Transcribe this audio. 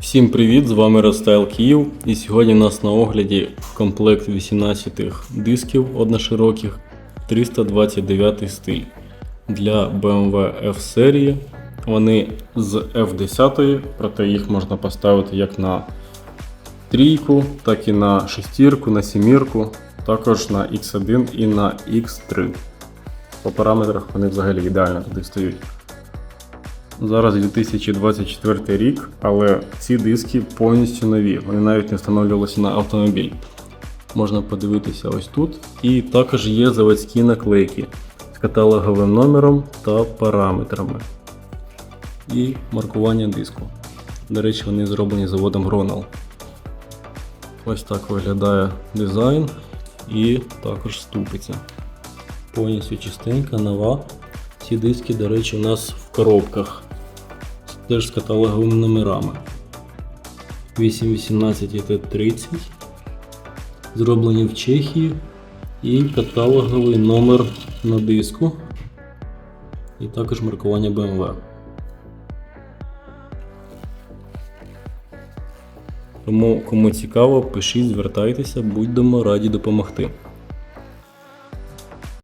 Всім привіт! З вами Ростайл Київ. І сьогодні у нас на огляді комплект 18 дисків одношироких 329 стиль для BMW F серії. Вони з F10, проте їх можна поставити як на трійку, так і на шестірку, на сімірку, також на X1 і на X3. По параметрах вони взагалі ідеально туди стають. Зараз 2024 рік, але ці диски повністю нові. Вони навіть не встановлювалися на автомобіль. Можна подивитися ось тут. І також є заводські наклейки з каталоговим номером та параметрами. І маркування диску. До речі, вони зроблені заводом Ronald. Ось так виглядає дизайн і також ступиця. Повністю чистенька, нова. Ці диски, до речі, у нас в коробках. Теж з каталоговими номерами. 818 і Т30. Зроблені в Чехії. І каталоговий номер на диску. І також маркування BMW. Тому, кому цікаво, пишіть, звертайтеся, будемо раді допомогти.